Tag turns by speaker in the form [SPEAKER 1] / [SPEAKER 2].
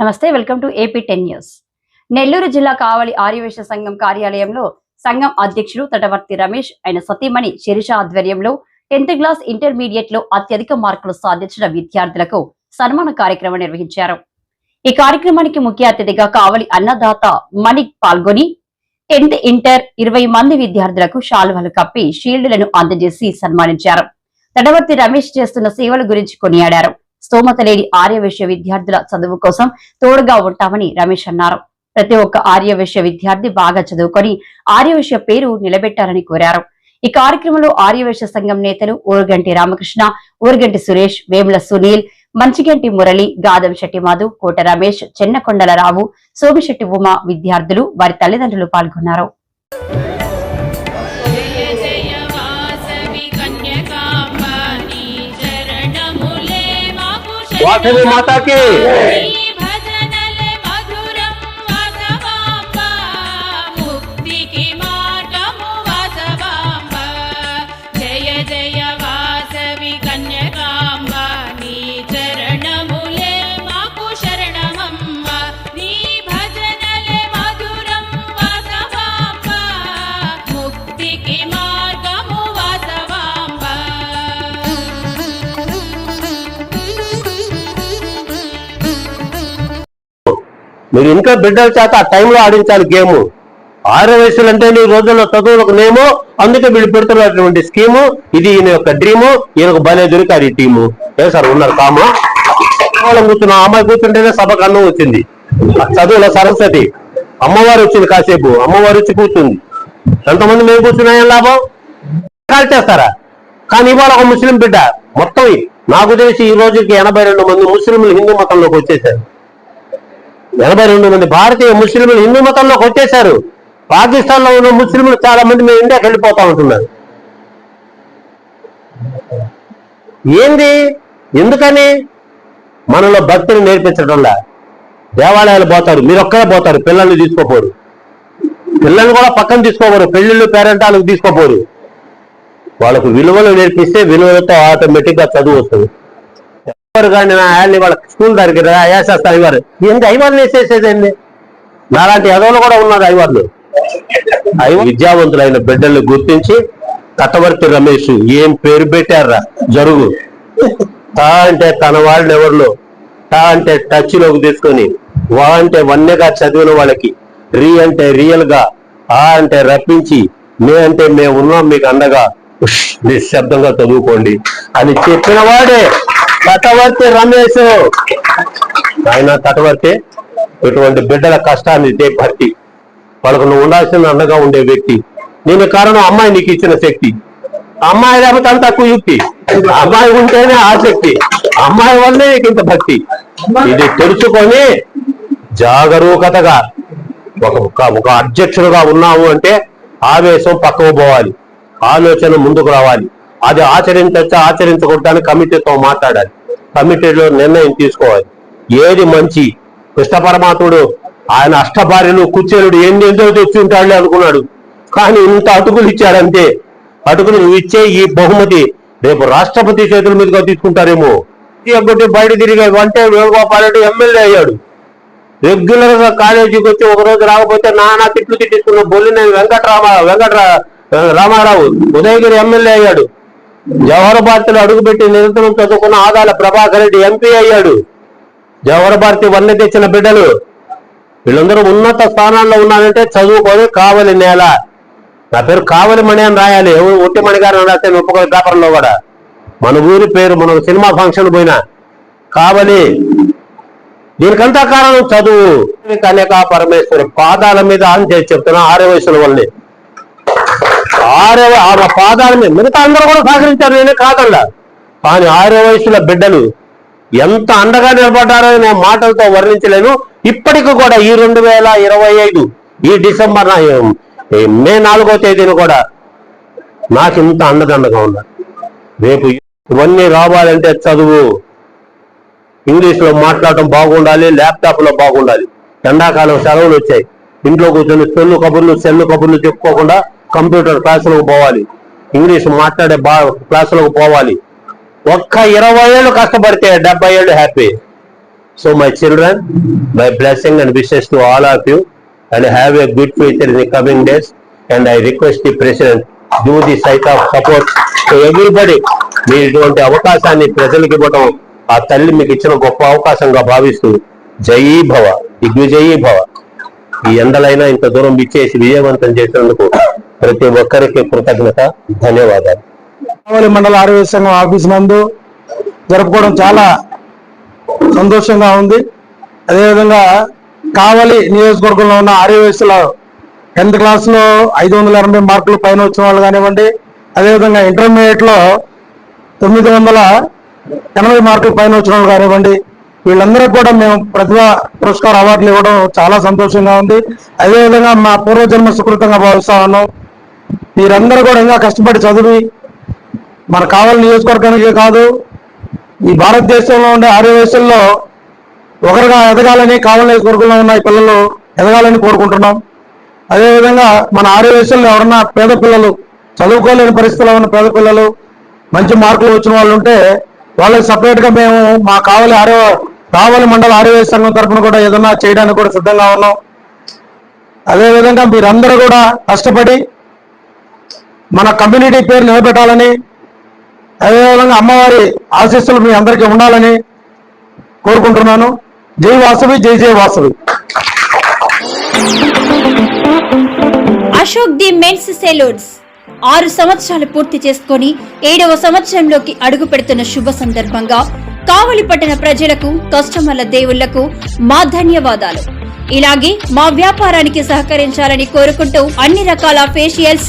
[SPEAKER 1] నమస్తే welcome to AP ten news. Nellore జిల్లా కావలి ఆర్యవేశ సంఘం కార్యాలయంలో సంఘం అధ్యక్షుడు తటవర్తి రమేష్ ఆయన సతీమణి శిరీష ఆధ్వర్యంలో టెన్త్ క్లాస్ ఇంటర్మీడియట్లో అత్యధిక మార్కులు సాధించిన విద్యార్థులకు సన్మాన కార్యక్రమం నిర్వహించారు. ఈ కార్యక్రమానికి ముఖ్య అతిథిగా కావలి అన్నదాత మణిక్ పాల్గొని టెన్త్ ఇంటర్ ఇరవై మంది విద్యార్థులకు శాలువలు కప్పి షీల్డ్లను అందజేసి సన్మానించారు. తటవర్తి రమేష్ చేస్తున్న సేవల గురించి కొనియాడారు. స్తోమత లేని ఆర్యవేశ్య విద్యార్థుల చదువు కోసం తోడుగా ఉంటామని రమేష్ అన్నారు. ప్రతి ఒక్క ఆర్య ఆర్యవేశ్య విద్యార్థి బాగా చదువుకొని ఆర్య ఆర్యవేశ్య పేరు నిలబెట్టాలని కోరారు. ఈ కార్యక్రమంలో ఆర్యవేశ్య సంఘం నేతలు ఊరుగంటి రామకృష్ణ ఊరుగంటి సురేష్ వేముల సునీల్ మంచిగంటి మురళి గాదం శెట్టి మధు కోట రమేష్ చెన్నకొండల రావు సోమిశెట్టి ఉమా విద్యార్థులు వారి తల్లిదండ్రులు పాల్గొన్నారు.
[SPEAKER 2] మాకు
[SPEAKER 3] వాసవి మాతాకి మీరు ఇంకా బిడ్డల చేత ఆ టైంలో ఆడించాలి గేమ్. ఆరు వయసులు అంటే నీ రోజుల్లో చదువులకు నేమో అందుకే వీళ్ళు పెడుతున్నటువంటి స్కీము ఇది ఈయన యొక్క డ్రీము ఈయనకు భలే దొరికారు ఈ టీము ఏ సార్ ఉన్నారు కామా వాళ్ళం కూర్చున్న అమ్మాయి కూర్చుంటేనే సభకు అన్నం వచ్చింది. చదువుల సరస్వతి. అమ్మవారు వచ్చింది కాసేపు అమ్మవారు వచ్చి కూర్చుంది. ఎంతమంది మేము కూర్చున్నాయని లాభం? కాల్ చేస్తారా? కానీ ఇవాళ ఒక ముస్లిం బిడ్డ మొత్తం నాకు తెలిసి ఈ రోజుకి ఎనభై రెండు మంది ముస్లింలు హిందూ మతంలోకి వచ్చేసారు. ఎనభై రెండు మంది భారతీయ ముస్లింలు హిందూ మతంలో కొట్టేశారు. పాకిస్తాన్లో ఉన్న ముస్లింలు చాలా మంది మేము ఇండియాకి వెళ్ళిపోతా ఉంటున్నారు. ఏంది? ఎందుకని? మనలో భక్తిని నేర్పించడంలా. దేవాలయాలు పోతారు మీరు ఒక్కరే పోతారు పిల్లల్ని తీసుకోపోరు. పిల్లల్ని కూడా పక్కన తీసుకోపోరు పెళ్ళిళ్ళు పేరెంటాలకు తీసుకోపోరు. వాళ్ళకు విలువలు నేర్పిస్తే విలువలతో ఆటోమేటిక్గా చదువు వస్తుంది. కానీ ఆయన్ని వాళ్ళ స్కూల్ దగ్గర వేసేస్తారు అయ్యవారు. ఏంటి అయ్యవారు వేసేసేదండి నాలాంటి ఎదవలు కూడా ఉన్నారు అయ్యవార్లు. అయ్య. విద్యావంతులైన బిడ్డల్ని గుర్తించి కట్టవర్తి రమేష్ ఏం పేరు పెట్టారా? జరుగు. తా అంటే తన వాళ్ళని ఎవరిలో? టా అంటే టచ్లోకి తీసుకొని వా అంటే వన్యగా చదివిన వాళ్ళకి రీ అంటే రియల్గా ఆ అంటే రప్పించి మే అంటే మేము ఉన్నాం మీకు అండగా. నిశ్శబ్దంగా చదువుకోండి అని చెప్పిన వాడే. తటవర్తి రమేష్. ఆయన తటవర్తి. ఇటువంటి బిడ్డల కష్టాన్ని ఇదే భర్తీ వాళ్ళకు నువ్వు ఉండాల్సిన అండగా ఉండే వ్యక్తి. నేను కారణం అమ్మాయి నీకు ఇచ్చిన శక్తి. అమ్మాయి లేకపోతే అంత తక్కువ యుక్తి. అమ్మాయి ఉంటేనే ఆసక్తి అమ్మాయి వల్లే నీకు ఇంత భక్తి. ఇది తెలుసుకొని జాగరూకతగా ఒక ఒక- ఒక అధ్యక్షుడుగా ఉన్నావు అంటే ఆవేశం పక్కకు పోవాలి. ఆలోచన ముందుకు రావాలి. అది ఆచరించచ్చా? ఆచరించకూడదని కమిటీతో మాట్లాడాలి. కమిటీలో నిర్ణయం తీసుకోవాలి. ఏది మంచి? కృష్ణ పరమాత్ముడు ఆయన అష్టభార్యలు కుచేలుడు ఎన్ని ఎంతో తెచ్చి అనుకున్నాడు. కానీ ఇంత అటుకులు ఇచ్చాడంతే అటుకులు ఇచ్చే ఈ బహుమతి రేపు రాష్ట్రపతి చేతుల మీదుగా తీసుకుంటారేమో. ఎగ్గొట్టి బయట తిరిగే అంటే వేణుగోపాలరెడ్డి ఎమ్మెల్యే అయ్యాడు. రెగ్యులర్గా కాలేజీకి వచ్చి ఒక రోజు రాకపోతే నానా తిట్లు తిట్టిస్తున్న బొల్లిన వెంకటరామ వెంకట రామారావు ఉదయగిరి ఎమ్మెల్యే అయ్యాడు. జవహర్ భారతిలో అడుగుపెట్టి నిరంతరం చదువుకున్న ఆదాల ప్రభాకర్ రెడ్డి ఎంపీ అయ్యాడు. జవహర్ భారతి వన్నె తెచ్చిన బిడ్డలు. వీళ్ళందరూ ఉన్నత స్థానాల్లో ఉన్నారంటే చదువుకొని కావలి నేల. నా పేరు కావలి మణి అని రాయాలి. ఒట్టి మణి గారు రాస్తే ఒప్పుకో పేపర్లో కూడా. మన ఊరి పేరు మన సినిమా ఫంక్షన్ పోయినా. కావలి దీనికంతా కారణం చదువు. కన్యకా పరమేశ్వరి పాదాల మీద అని చేసి చెప్తున్నా ఆరే వయసుల వల్లే ఆరో ఆ పాదాల మీద మిగతా అందరూ కూడా సహకరించారు నేనే కాదల్లా కానీ ఆరో వయసుల బిడ్డలు ఎంత అండగా నిలబడ్డారో నేను మాటలతో వర్ణించలేను. ఇప్పటికి కూడా ఈ రెండు వేల ఇరవై ఐదు ఈ డిసెంబర్ నా- మే నాలుగో తేదీన కూడా నాకు ఇంత అండదండగా ఉన్నారు రేపు ఇవన్నీ రావాలంటే చదువు ఇంగ్లీష్లో మాట్లాడటం బాగుండాలి ల్యాప్టాప్లో బాగుండాలి. ఎండాకాలం సెలవులు వచ్చాయి. ఇంట్లో కూర్చొని సెల్లు కబుర్లు సెల్లు కబుర్లు చెప్పుకోకుండా కంప్యూటర్ క్లాసులకు పోవాలి ఇంగ్లీష్ మాట్లాడే బా క్లాసులకు పోవాలి ఒక్క ఇరవై ఏళ్ళు కష్టపడితే డెబ్బై ఏళ్ళు happy so my children my blessing and wishes to all of you and have a good future in the coming days. And I request the president, do the site of support to everybody. మీ ఇటువంటి అవకాశాన్ని ప్రజలకు ఇవ్వడం ఆ తల్లి మీకు ఇచ్చిన గొప్ప అవకాశంగా భావిస్తూ జయీ భవ దిగ్విజయీ భవ ఈ ఎండలైనా ఇంత దూరం ఇచ్చేసి విజయవంతం చేసినందుకు ప్రతి ఒక్కరికి కృతజ్ఞత ధన్యవాదాలు.
[SPEAKER 4] కావలి మండల ఆరోగ్య సంఘం ఆఫీస్ నందు జరుపుకోవడం చాలా సంతోషంగా ఉంది. అదేవిధంగా కావలి నియోజకవర్గంలో ఉన్న ఆర్యవేసుల టెన్త్ క్లాస్లో ఐదు వందల ఎనభై మార్కులు పైన వచ్చిన వాళ్ళు కానివ్వండి అదేవిధంగా ఇంటర్మీడియట్లో తొమ్మిది వందల ఎనభై మార్కులు పైన వచ్చిన వాళ్ళు కానివ్వండి వీళ్ళందరూ కూడా మేము ప్రతిభా పురస్కార అవార్డులు ఇవ్వడం చాలా సంతోషంగా ఉంది. అదేవిధంగా మా పూర్వజన్మ సుకృతంగా భావిస్తా ఉన్నాం. మీరందరూ కూడా ఇంకా కష్టపడి చదివి మన కావలి నియోజకవర్గానికే కాదు ఈ భారతదేశంలో ఉండే ఆరు వయసుల్లో ఒకరుగా ఎదగాలని కావలి నియోజకవర్గంలో ఉన్న ఈ పిల్లలు ఎదగాలని కోరుకుంటున్నాం. అదేవిధంగా మన ఆరు వయసుల్లో ఎవరన్నా పేద పిల్లలు చదువుకోలేని పరిస్థితిలో ఉన్న పేద పిల్లలు మంచి మార్కులు వచ్చిన వాళ్ళు ఉంటే వాళ్ళకి సపరేట్గా మేము మా కావలి ఆరో కావలి మండల ఆరోగ్య సంఘం తరఫున కూడా ఏదన్నా చేయడానికి కూడా సిద్ధంగా ఉన్నాం. అదేవిధంగా మీరందరూ కూడా కష్టపడి మన కమ్యూనిటీ పేరు నిలబెట్టాలని అదేవిధంగా అమ్మవారి ఆశీస్సులు మీ అందరికీ ఉండాలని కోరుకుంటున్నాను. జై వాసవి జై జై Vasavi.
[SPEAKER 1] Ashok the mens salons. ఆరు సంవత్సరాలు పూర్తి చేసుకొని ఏడవ సంవత్సరంలోకి అడుగు పెడుతున్న శుభ సందర్భంగా కావలి పట్టణ ప్రజలకు కస్టమర్ల దేవుళ్ళకు మా ధన్యవాదాలు. ఇలాగే మా వ్యాపారానికి సహకరించాలని కోరుకుంటూ అన్ని రకాల ఫేషియల్స్